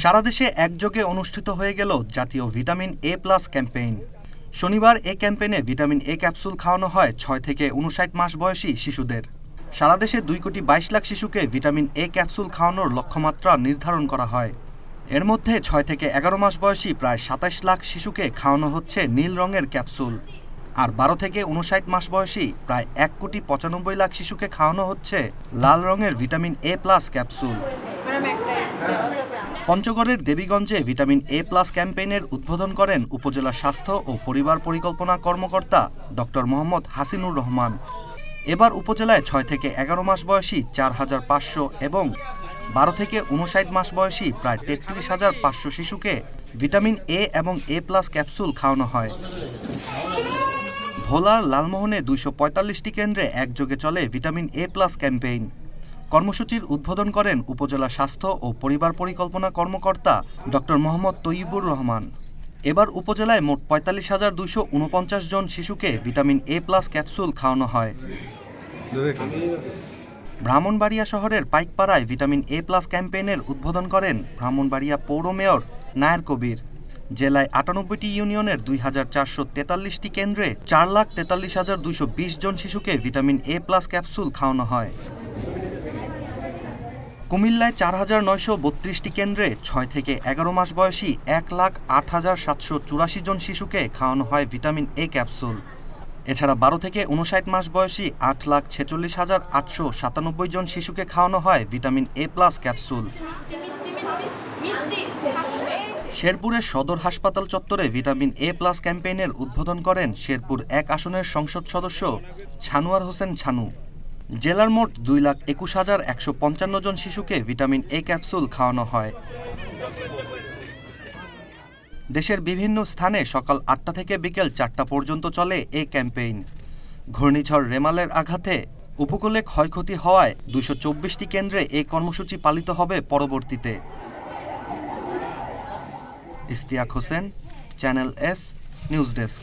সারা দেশে একযোগে অনুষ্ঠিত হয়ে গেল জাতীয় ভিটামিন এ প্লাস ক্যাম্পেইন। শনিবার এ ক্যাম্পেইনে ভিটামিন এ ক্যাপসুল খাওয়ানো হয় ছয় থেকে উনষাট মাস বয়সী শিশুদের। সারা দেশে দুই কোটি বাইশ লাখ শিশুকে ভিটামিন এ ক্যাপসুল খাওয়ানোর লক্ষ্যমাত্রা নির্ধারণ করা হয়। এর মধ্যে ছয় থেকে এগারো মাস বয়সী প্রায় সাতাশ লাখ শিশুকে খাওয়ানো হচ্ছে নীল রঙের ক্যাপসুল। আর বারো থেকে উনষাট মাস বয়সী প্রায় এক কোটি পঁচানব্বই লাখ শিশুকে খাওয়ানো হচ্ছে লাল রঙের ভিটামিন এ প্লাস ক্যাপসুল। পঞ্চগড়ের দেবীগঞ্জে ভিটামিন এ প্লাস ক্যাম্পেইনের উদ্বোধন করেন উপজেলা স্বাস্থ্য ও পরিবার পরিকল্পনা কর্মকর্তা ডক্টর মোহাম্মদ হাসিনুর রহমান। এবার উপজেলায় ছয় থেকে এগারো মাস বয়সী চার হাজার পাঁচশো এবং বারো থেকে উনষাট মাস বয়সী প্রায় তেত্রিশ হাজার পাঁচশো শিশুকে ভিটামিন এ এবং এ প্লাস ক্যাপসুল খাওয়ানো হয়। ভোলার লালমোহনে দুইশো পঁয়তাল্লিশটি কেন্দ্রে একযোগে চলে ভিটামিন এ প্লাস ক্যাম্পেইন। কর্মসূচির উদ্বোধন করেন উপজেলা স্বাস্থ্য ও পরিবার পরিকল্পনা কর্মকর্তা ডক্টর মোহাম্মদ তৈয়বুর রহমান। এবার উপজেলায় মোট পঁয়তাল্লিশ হাজার দুইশো উনপঞ্চাশ জন শিশুকে ভিটামিন এ প্লাস ক্যাপসুল খাওয়ানো হয়। ব্রাহ্মণবাড়িয়া শহরের পাইকপাড়ায় ভিটামিন এ প্লাস ক্যাম্পেইনের উদ্বোধন করেন ব্রাহ্মণবাড়িয়া পৌর মেয়র নায়ার কবির। জেলায় আটানব্বইটি ইউনিয়নের দুই হাজার চারশো তেতাল্লিশটি কেন্দ্রে চার লাখ তেতাল্লিশ হাজার দুইশো বিশ জন শিশুকে ভিটামিন এ প্লাস ক্যাপসুল খাওয়ানো হয়। কুমিল্লায় চার হাজার নয়শো বত্রিশটি কেন্দ্রে ছয় থেকে এগারো মাস বয়সী এক লাখ আট হাজার সাতশো চুরাশি জন শিশুকে খাওয়ানো হয় ভিটামিন এ ক্যাপসুল। এছাড়া বারো থেকে উনষাট মাস বয়সী আট লাখ ছেচল্লিশ হাজার আটশো সাতানব্বই জন শিশুকে খাওয়ানো হয় ভিটামিন এ প্লাস ক্যাপসুল। শেরপুরের সদর হাসপাতাল চত্বরে ভিটামিন এ প্লাস ক্যাম্পেইনের উদ্বোধন করেন শেরপুর এক আসনের সংসদ সদস্য ছানুয়ার হোসেন ছানু। জেলার মোট দুই লাখ একুশ হাজার একশো পঞ্চান্ন জন শিশুকে ভিটামিন এ ক্যাপসুল খাওয়ানো হয়। দেশের বিভিন্ন স্থানে সকাল আটটা থেকে বিকেল চারটা পর্যন্ত চলে এ ক্যাম্পেইন। ঘূর্ণিঝড় রেমালের আঘাতে উপকূলে ক্ষয়ক্ষতি হওয়ায় দুশো চব্বিশটি কেন্দ্রে এই কর্মসূচি পালিত হবে পরবর্তীতে। Ishtiaq Hossain, channel S, news desk.